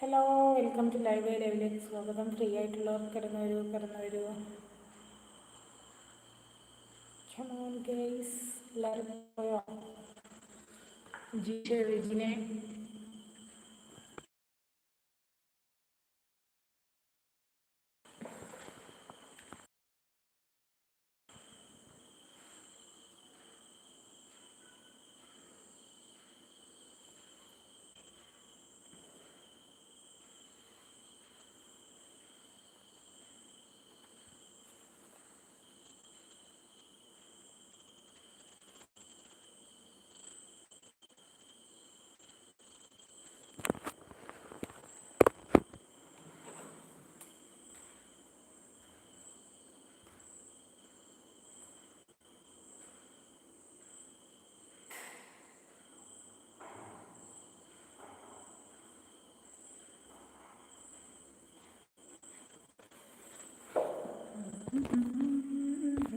Hello welcome to live ലൈവിലേക്ക് സ്വാഗതം. Free ആയിട്ടുള്ളവർ കിടന്നു വരൂ കിടന്നു വരൂ ഗൈസ് എല്ലാവരും പോയോ റിജിനെ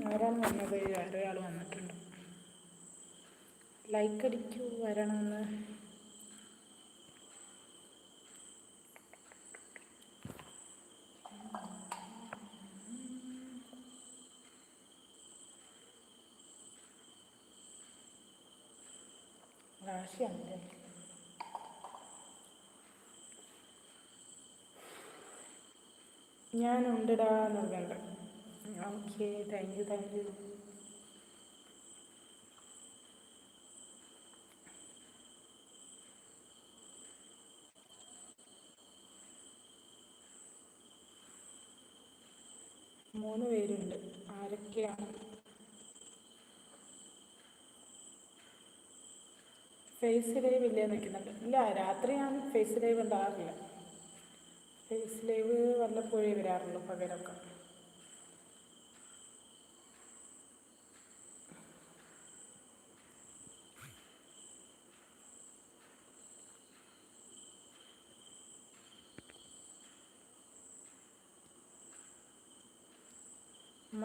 ആരാണ് വന്നത് വേറെ വന്നിട്ടുണ്ട്. ലൈക്ക് അടിക്കൂ വരണമെന്ന്. ഞാൻ ഞാനുണ്ടടാ എന്നുണ്ട് okay thank you thank you മൂന്ന് പേരുണ്ട്. ആരൊക്കെയാണ്? ഫേസ് ലൈവ് ഇല്ലേ നിൽക്കുന്നുണ്ട്. ഇല്ല രാത്രി ഞാൻ ഫേസ് ലൈവ് ഉണ്ടാകാറില്ല ഫേസ് ലൈവ് വല്ലപ്പോഴേ വരാറുള്ളൂ പകരമൊക്കെ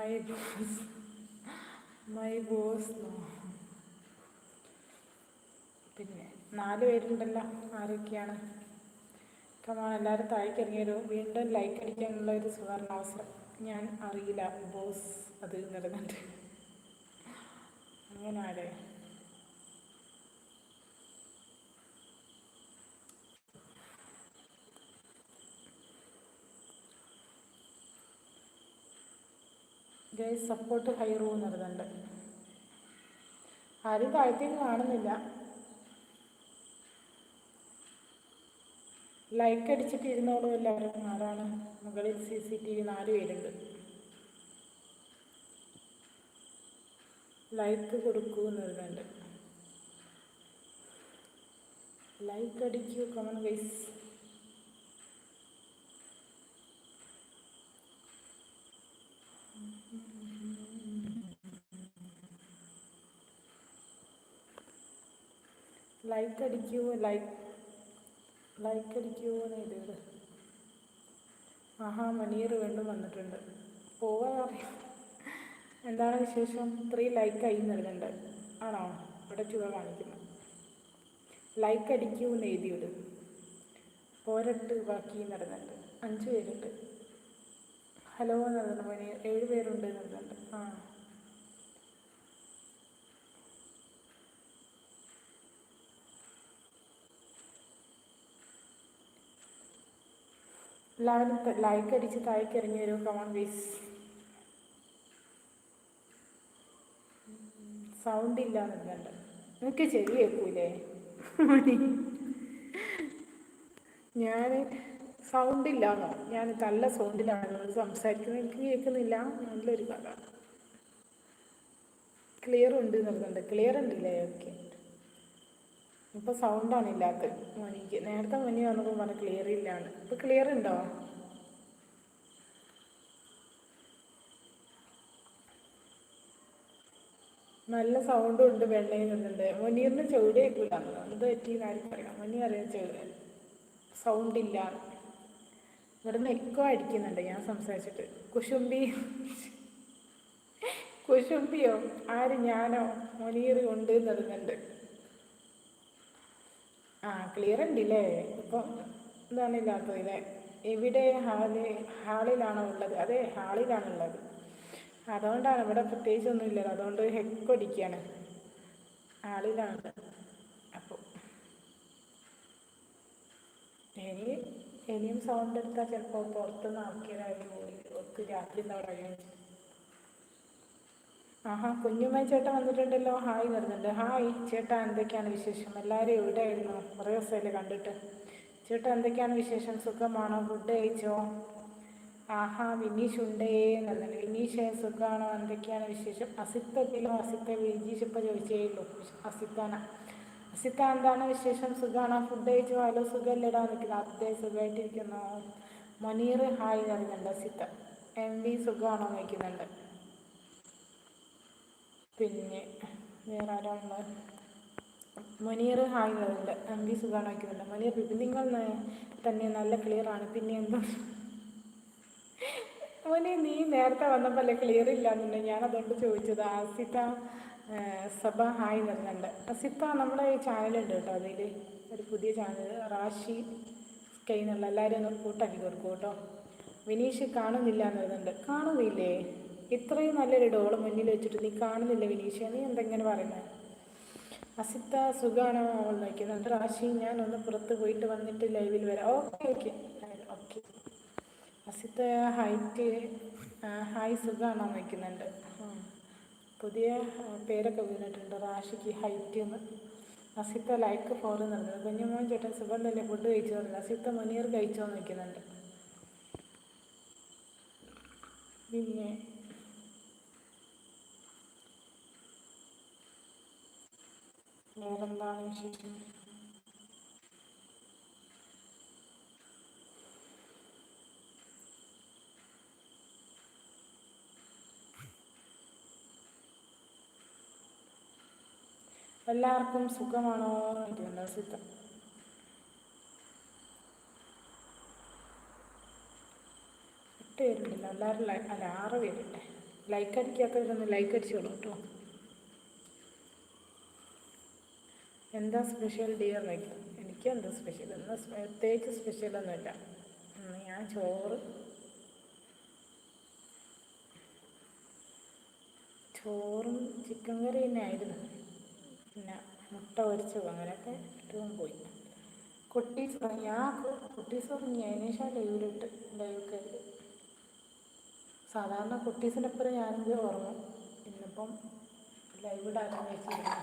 മൈ ബോസ് മൈ ബോസ് പിന്നെ നാല് പേരുണ്ടല്ലോ ആരൊക്കെയാണ്? കമാ എല്ലാവരും താഴേക്ക് ഇറങ്ങിയൊരു വീണ്ടും ലൈക്ക് അടിക്കാനുള്ള ഒരു സുവർണ അവസരം. ഞാൻ അറിയില്ല ബോസ് അത് നടന്നിട്ട് അങ്ങനെ ആരെ? ഗൈസ് സപ്പോർട്ട് ഹൈ റൂ പറയുന്നുണ്ട് ആരും താഴത്തേക്ക് കാണുന്നില്ല. ലൈക്ക് അടിച്ചിട്ട് ഇരുന്നോളൂ എല്ലാവരും. ആരാണ് മുകളിൽ സി സി ടി വി നാല് പേരുണ്ട്. ലൈക്ക് കൊടുക്കൂ എന്ന് പറയുന്നുണ്ട് ലൈക്ക് അടിക്കൂ കമൺ ഗൈസ് ലൈക്ക് അടിക്കുമോ ലൈക്ക് ലൈക്ക് അടിക്കുമോ എന്ന് എഴുതിയത് ആഹാ മണിയർ വീണ്ടും വന്നിട്ടുണ്ട്. പോവാറില്ല എന്താണ് വിശേഷം? ത്രീ ലൈക്ക് ആയി നൽകുന്നുണ്ട് ആണോ? ഇവിടെ ചുവ കാണിക്കുന്നു. ലൈക്ക് അടിക്കൂ എന്ന് എഴുതിയത് പോരട്ട് ബാക്കി നടന്നുണ്ട് അഞ്ച് പേരുണ്ട്. ഹലോ നടന്നു മണി ഏഴ് പേരുണ്ട് നടന്നുണ്ട് ആ. എല്ലാവരും ലൈക്ക് അടിച്ച് താഴേക്ക് ഇറങ്ങി വരും കമോൺ പ്ലീസ് സൗണ്ട് ഇല്ല എന്നുണ്ട് നിനക്ക് ചെവി കേൾക്കൂലേ ഞാൻ സൗണ്ട് ഇല്ലാന്നോ ഞാൻ നല്ല സൗണ്ടിലാണ് സംസാരിക്കുന്നത് എനിക്ക് കേൾക്കുന്നില്ല. നല്ലൊരു കഥ. ക്ലിയർ ഉണ്ട് എന്നുള്ളത് ക്ലിയർ ഉണ്ടല്ലേ? ഓക്കെ ഇപ്പൊ സൗണ്ടാണ് ഇല്ലാത്തത്. മണിക്ക് നേരത്തെ മണി വന്നപ്പോൾ പറഞ്ഞ ക്ലിയർ ഇല്ലാണ് ഇപ്പൊ ക്ലിയർ ഉണ്ടോ? നല്ല സൗണ്ടും ഉണ്ട് വെള്ളയും ഉണ്ട് മുനിയൊന്നും കേൾക്കില്ല എന്ത് പറ്റിയെന്ന് കാര്യം പറയാം മുനി അറിയാം ചെവിടി സൗണ്ട് ഇല്ല. ഇവിടുന്ന് എക്കോ അടിക്കുന്നുണ്ട് ഞാൻ സംസാരിച്ചിട്ട്. കുശുംബി കുശുംബിയോ? ആര് ഞാനോ? മുനീർ ഉണ്ട് എന്നുണ്ട് ആ ക്ലിയർ ഉണ്ടല്ലേ? ഇപ്പം എന്താണ് ഇല്ലാത്തത്? ഇല്ലേ ഇവിടെ ഹാളി ഹാളിലാണോ ഉള്ളത്? അതെ ഹാളിലാണുള്ളത് അതുകൊണ്ടാണ് ഇവിടെ പ്രത്യേകിച്ച് ഒന്നും ഇല്ലല്ലോ. അതുകൊണ്ട് ഹെക്കൊടിക്കുകയാണ് ഹാളിലാണ്. അപ്പോൾ ഇനി ഇനിയും സൗണ്ട് എടുത്താൽ ചിലപ്പോൾ പുറത്തുനിന്ന് ആക്കിയതായിരുന്നു ഓർക്ക് രാത്രി എന്താ പറയുക ആഹാ കുഞ്ഞുമ്മ ചേട്ടൻ വന്നിട്ടുണ്ടല്ലോ. ഹായ് വരുന്നുണ്ട്. ഹായ് ചേട്ടാ എന്തൊക്കെയാണ് വിശേഷം? എല്ലാവരും എവിടെയായിരുന്നു? കുറേ ദിവസമല്ലേ കണ്ടിട്ട്. ചേട്ടാ എന്തൊക്കെയാണ് വിശേഷം? സുഖമാണോ? ഫുഡ് കഴിച്ചോ? ആഹാ വിനീഷ് ഉണ്ടേ എന്നുള്ളത് വിനീഷ് സുഖമാണോ? എന്തൊക്കെയാണ് വിശേഷം? അസിത്തത്തിലോ അസിത്ത വിജീഷ് ഇപ്പോൾ ചോദിച്ചേ ഉള്ളൂ. അസിത്താന അസിത്ത എന്താണ് വിശേഷം? സുഖമാണോ? ഫുഡ് കഴിച്ചോ? ഹലോ സുഖമല്ലേടാ നിൽക്കുന്നത് അതെ സുഖമായിട്ടിരിക്കുന്നു. മൊനീർ ഹായ് എന്ന് പറയുന്നുണ്ട് അസിത്ത. എം വി സുഖമാണോ നോക്കുന്നുണ്ട് പിന്നെ വേറെ ആരാണ് മുനീർ ഹായ് ഉണ്ട് എം വി സുഖാണ് വയ്ക്കുന്നുണ്ട് മുനീർ നിങ്ങൾ തന്നെ നല്ല ക്ലിയർ ആണ്. പിന്നെ എന്താ മോനെ നീ നേരത്തെ വന്നപ്പോൾ ക്ലിയർ ക്ലിയർ എന്നുണ്ടെങ്കിൽ ഞാൻ അതുകൊണ്ട് ചോദിച്ചത്. ആസിത സബ ഹായ് വരുന്നുണ്ട് അസിത്ത നമ്മുടെ ഈ ചാനലുണ്ട് കേട്ടോ അതിൽ ഒരു പുതിയ ചാനൽ റാഷി സ്കൈ എന്നുള്ള എല്ലാവരും ഒന്ന് കൂട്ടാക്കി കൊടുക്കും കേട്ടോ. വിനീഷ് കാണുന്നില്ല വരുന്നുണ്ട് കാണുന്നില്ലേ? ഇത്രയും നല്ലൊരു ഡോൾ മുന്നിൽ വെച്ചിട്ട് നീ കാണുന്നില്ല വിനീഷ നീ എന്തെങ്ങനെ പറയുന്നത് അസിത്ത അവൾ നോക്കിയത്? റാശി ഞാൻ ഒന്ന് പുറത്ത് പോയിട്ട് വന്നിട്ട് ലൈവിൽ വരാം. Okay okay. ഓക്കെ. അസിത്ത ഹൈറ്റ് ഹായ് സുഖാണോ നോക്കുന്നുണ്ട്? പുതിയ പേരൊക്കെ വീണിട്ടുണ്ട്. റാഷിക്ക് ഹൈറ്റ് എന്ന്. അസിത്ത ലൈക്ക് ഫോർ എന്നുള്ളത് കുഞ്ഞുമോൻ ചേട്ടൻ സുഖം തന്നെ ഫുഡ് കഴിച്ചു തന്നെ അസിത്ത മുനീർ കഴിച്ചോ നോക്കുന്നുണ്ട്. പിന്നെ എല്ലാവർക്കും സുഖമാണോ സിദ്ധം. എട്ട് പേരുണ്ടല്ലോ എല്ലാവരും അല്ല ആറ് പേരുണ്ട്. ലൈക്ക് അടിക്കാത്തവരൊന്ന് ലൈക്ക് അടിച്ചോളൂ കേട്ടോ എന്താ സ്പെഷ്യൽ ഡിയർ വയ്ക്കും എനിക്ക് എന്താ സ്പെഷ്യൽ ഇന്ന് പ്രത്യേകിച്ച് സ്പെഷ്യലൊന്നുമില്ല ഞാൻ ചോറ് ചോറും ചിക്കൻ കറി തന്നെ ആയിരുന്നു പിന്നെ മുട്ട ഒരിച്ചു അങ്ങനെയൊക്കെ ഏറ്റവും പോയി. കുട്ടീസ് ഞാൻ കുട്ടീസ് പറഞ്ഞു അതിനേശം ലൈവിലിട്ട് ലൈവ് കയറി. സാധാരണ കുട്ടീസിന്റെ ഒപ്പം ഓർമ്മ ഉറങ്ങും. ഇന്നിപ്പം ലൈവ് ഇടാൻ വെച്ചിരുന്നു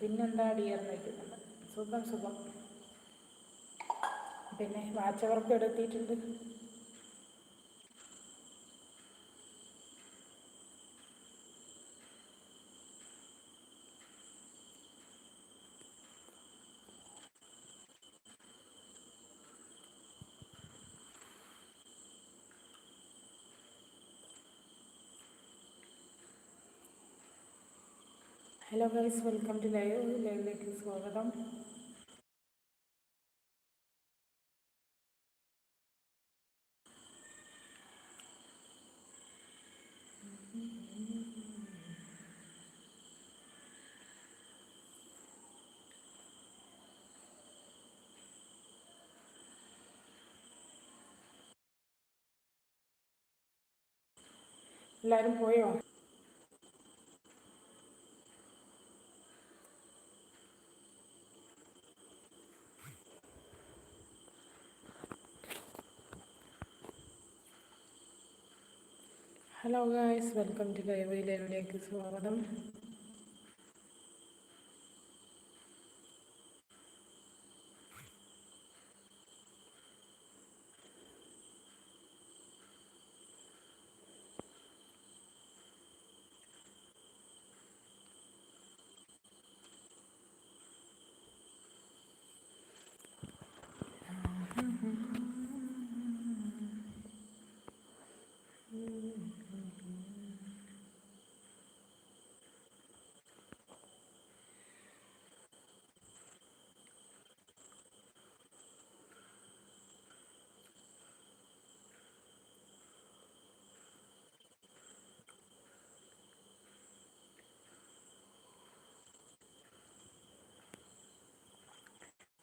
പിന്നെന്താ ഡിയർ വയ്ക്കുന്നുണ്ട് സുഖം സുഖം. പിന്നെ വാച്ചവർക്ക് എടുത്തിട്ടുണ്ട് hello guys welcome to live ലൈവിലേക്ക് സ്വാഗതം എല്ലാവരും പോയോ? Hello guys welcome to live ലൈവിലേക്ക് സ്വാഗതം.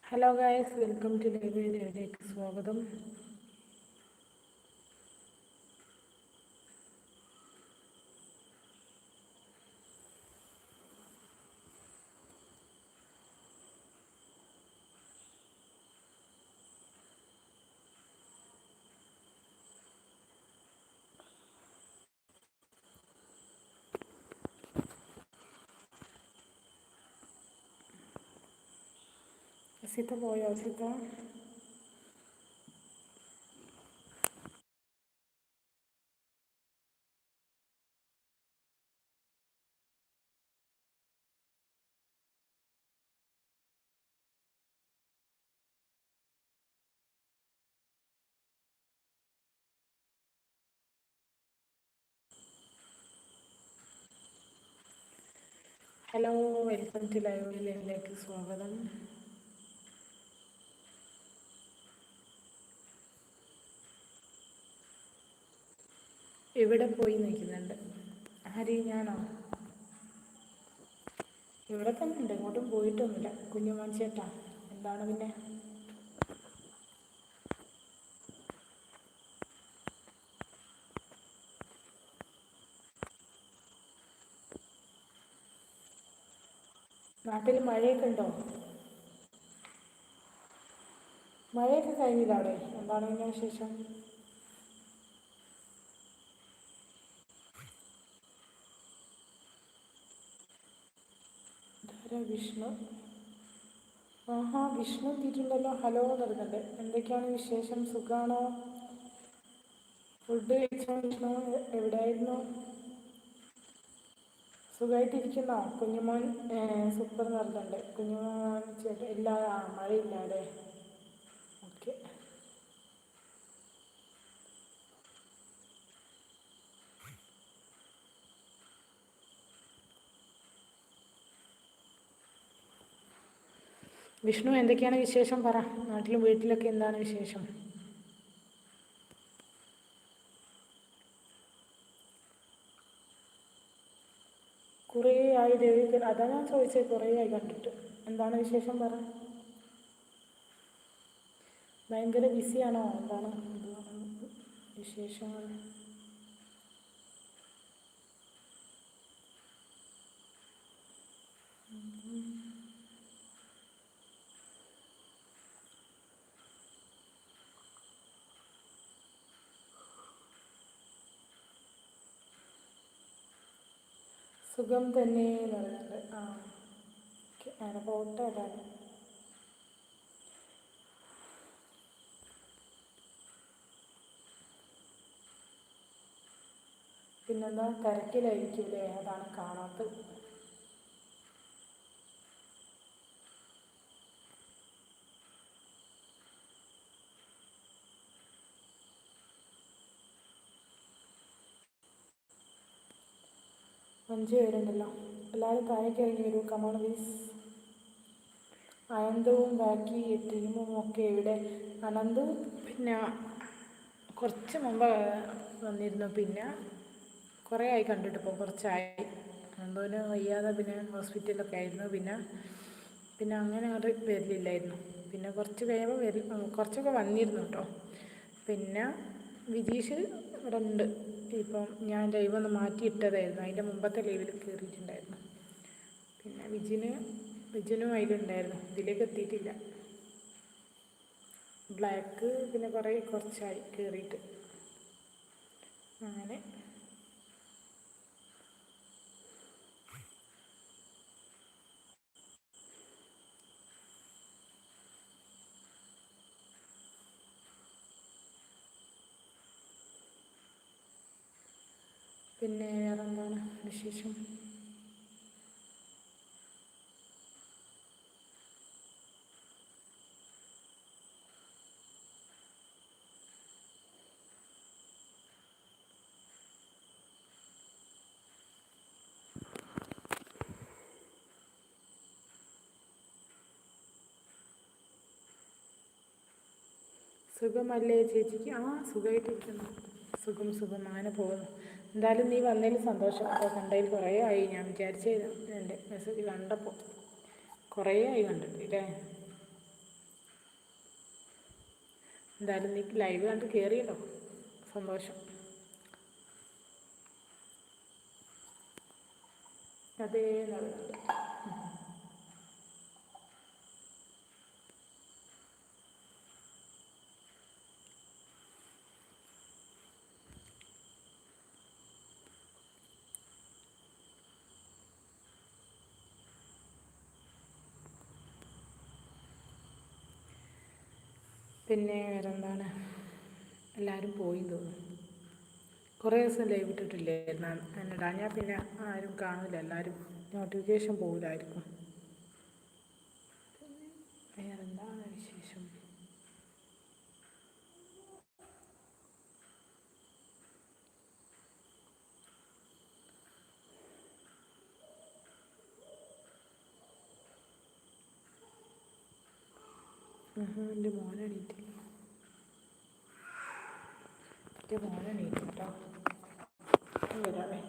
ഹലോ ഗായ്സ് വെൽക്കം ടു ലൈബ്രറിയിലേക്ക് സ്വാഗതം സീത പോയോ സീത ഹലോ വെൽക്കം ടു ലൈവിലേക്ക് സ്വാഗതം. എവിടെ പോയി നിൽക്കുന്നുണ്ട്? ആര് ഞാനോ? ഇവിടെ തന്നെ ഉണ്ട്. എങ്ങോട്ടും പോയിട്ടൊന്നുമില്ല. കുഞ്ഞുമോൻ ചേട്ടാ എന്താണ് പിന്നെ? നാട്ടിൽ മഴയൊക്കെ ഉണ്ടോ? മഴയൊക്കെ കഴിഞ്ഞില്ല അവിടെ? എന്താണ് പിന്നെ വിശേഷം? വിഷ്ണു ആഹാ വിഷ്ണു എത്തിയിട്ടുണ്ടല്ലോ ഹലോ എന്ന് നടന്നുണ്ട് എന്തൊക്കെയാണ് വിശേഷം? സുഖാണോ? ഫുഡ് കഴിച്ചോ? വിഷ്ണു എവിടെയായിരുന്നു? സുഖമായിട്ടിരിക്കുന്നോ കുഞ്ഞുമോൻ സൂപ്പർ നടന്നുണ്ട് കുഞ്ഞുമോൻ ചേട്ടൻ ഇല്ല മഴയില്ല അല്ലേ ഓക്കെ വിഷ്ണു എന്തൊക്കെയാണ് വിശേഷം? പറ. നാട്ടിലും വീട്ടിലൊക്കെ എന്താണ് വിശേഷം? കുറേ ആയി ദേവിക്ക് അതാ ഞാൻ ചോദിച്ചത് കുറേ ആയി കണ്ടിട്ട്. എന്താണ് വിശേഷം? പറ. ഭയങ്കര ബിസിയാണോ എന്താണ് വിശേഷങ്ങൾ? സുഖം തന്നെ എന്ന് പറയുന്നുണ്ട്. ആ ഓക്കെ. അങ്ങനെ അതാണ് പിന്നെന്താ? തിരക്കിലായിരിക്കും അതാണ് കാണാത്തത്. അഞ്ച് പേരുണ്ടല്ലോ. എല്ലാവരും താഴേക്ക് ഇറങ്ങി വരൂ. കമോൺ പ്ലീസ് അനന്തവും ബാക്കി ടീമും ഒക്കെ ഇവിടെ. അനന്ത് പിന്നെ കുറച്ച് മുമ്പ് വന്നിരുന്നു. പിന്നെ കുറേ ആയി കണ്ടിട്ട് ഇപ്പോൾ കുറച്ചായി. അനന്തവിന് വയ്യാതെ പിന്നെ ഹോസ്പിറ്റലിലൊക്കെ ആയിരുന്നു. പിന്നെ പിന്നെ അങ്ങനെ അത് വരലില്ലായിരുന്നു പിന്നെ കുറച്ച് കഴിയുമ്പോൾ വരും. കുറച്ചൊക്കെ വന്നിരുന്നു കേട്ടോ. പിന്നെ വിജീഷ് ഇവിടെ ഉണ്ട് ഇപ്പം ഞാൻ ലൈവ് ഒന്ന് മാറ്റിയിട്ടതായിരുന്നു. അതിന്റെ മുമ്പത്തെ ലൈവിൽ കയറിയിട്ടുണ്ടായിരുന്നു പിന്നെ വിജിന് വിജിനും അതിലുണ്ടായിരുന്നു. ഇതിലേക്ക് എത്തിയിട്ടില്ല. ബ്ലാക്ക് പിന്നെ കുറേ കുറച്ചായി കയറിയിട്ട് അങ്ങനെ പിന്നെ വേറെന്താണ് വിശേഷം? സുഖമല്ലേ ചേച്ചിക്ക്? ആ സുഖമായിട്ടിരിക്കുന്നു സുഖം സുഖം. അങ്ങനെ പോകുന്നു. എന്തായാലും നീ വന്നതിൽ സന്തോഷം. അപ്പോൾ കണ്ടതിൽ കുറേ ആയി. ഞാൻ വിചാരിച്ച എന്റെ മെസ്സേജ് കണ്ടപ്പോൾ കുറേ ആയി കണ്ടിട്ട് അല്ലേ എന്തായാലും നീ ലൈവ് കണ്ട് കയറിയല്ലോ സന്തോഷം. അതേ നടന്നു പിന്നെ വേറെന്താണ്? എല്ലാവരും പോയി തോന്നുന്നു. കുറേ ദിവസം ലൈവ് ഇട്ടിട്ടില്ലേ എന്നിട്ടാ ഞാൻ പിന്നെ ആരും കാണില്ല എല്ലാവരും നോട്ടിഫിക്കേഷൻ പോകില്ലായിരിക്കും വേറെന്താണ് വിശേഷം എന്റെ മോനെണീറ്റില്ല എന്റെ മോനെണീറ്റില്ല കേട്ടോ. വരാവേ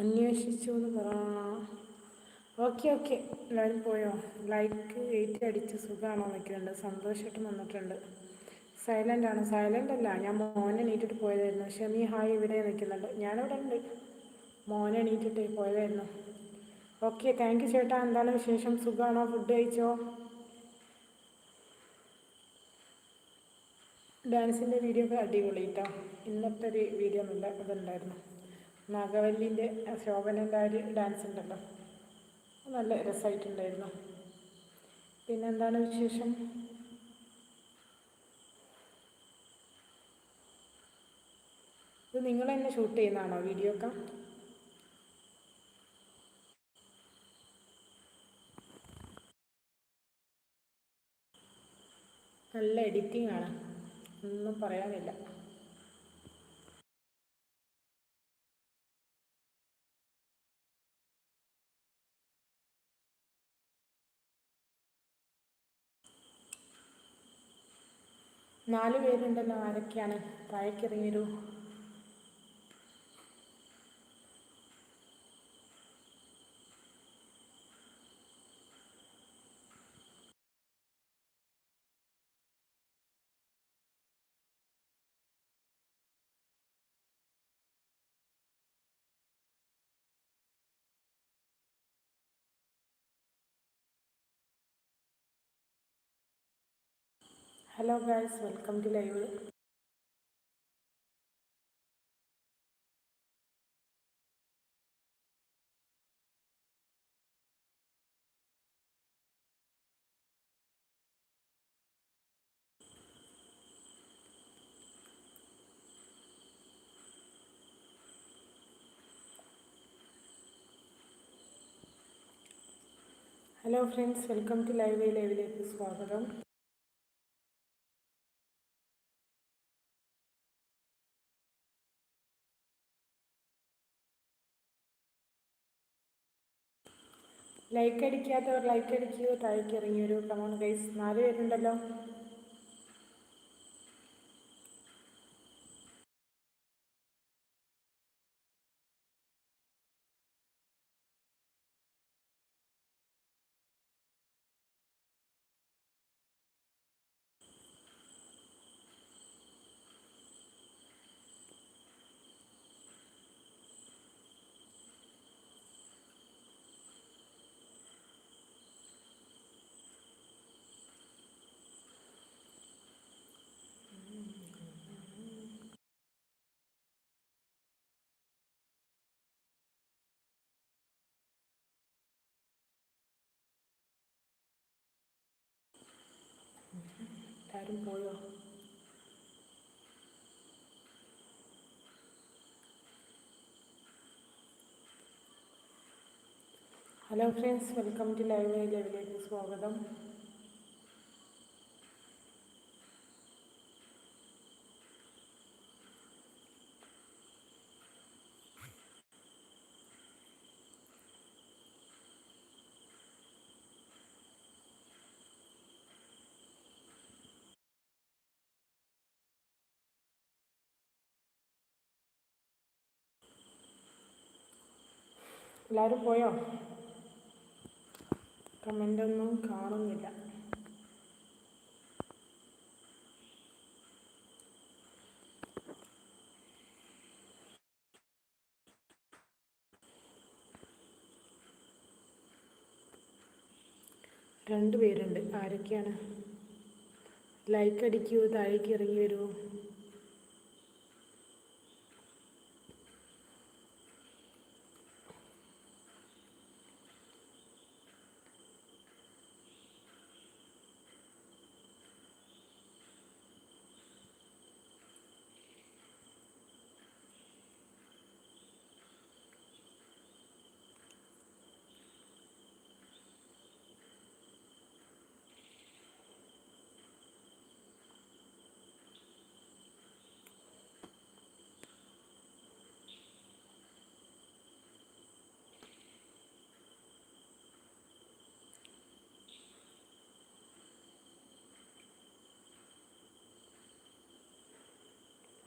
അന്വേഷിച്ചു എന്ന് പറ ഓക്കെ ഓക്കെ. എല്ലാവരും പോയോ? ലൈക്ക് എയ്റ്റ് അടിച്ച് സുഖമാണോ എന്നൊക്കെയുണ്ട്. സന്തോഷമായിട്ട് വന്നിട്ടുണ്ട് സൈലന്റ് ആണ്. സൈലന്റ് അല്ല. ഞാൻ മോനെ എണീറ്റിട്ട് പോയതായിരുന്നു. ഷമി ഹായ് ഇവിടെ നിൽക്കുന്നുണ്ട്. ഞാനിവിടെ ഉണ്ട്. മോനെ നീട്ടിട്ട് പോയതായിരുന്നു. ഓക്കെ താങ്ക് യു ചേട്ടാ. എന്താണ് വിശേഷം? സുഖമാണോ? ഫുഡ് കഴിച്ചോ? ഡാൻസിന്റെ വീഡിയോ ഒക്കെ അടിപൊളി കേട്ടോ ഇന്നത്തെ ഒരു വീഡിയോ നല്ല ഇതുണ്ടായിരുന്നു. നാഗവല്ലിന്റെ ശോഭനന്റെ ഒരു ഡാൻസ് ഉണ്ടല്ലോ. നല്ല രസമായിട്ടുണ്ടായിരുന്നു. പിന്നെന്താണ് വിശേഷം? ഇത് നിങ്ങൾ തന്നെ ഷൂട്ട് ചെയ്യുന്നതാണോ വീഡിയോ ഒക്കെ? നല്ല എഡിറ്റിംഗ് ആണ്. ഒന്നും പറയാനില്ല. നാല് പേരുണ്ടല്ലോ ആരൊക്കെയാണ്? താഴേക്ക് hello guys welcome to live hello friends welcome to live ലൈവിലേക്ക് സ്വാഗതം. ലൈക്ക് അടിക്കാത്തവർ ലൈക്ക് അടിക്കുക താഴേക്ക് ഇറങ്ങിയൊരു കമോൺ ഗൈസ് നാല് പേരുണ്ടല്ലോ. എല്ലാവരും പോയോ? Hello friends welcome to live ലൈവിലേക്ക് സ്വാഗതം. എല്ലാവരും പോയോ? കമന്റൊന്നും കാണുന്നില്ല. രണ്ട് പേരുണ്ട്. ആരൊക്കെയാണ്? ലൈക്ക് അടിക്കൂ താഴേക്ക് ഇറങ്ങി വരുമോ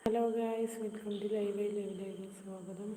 hello guys welcome to live ലൈവിലേക്ക് സ്വാഗതം.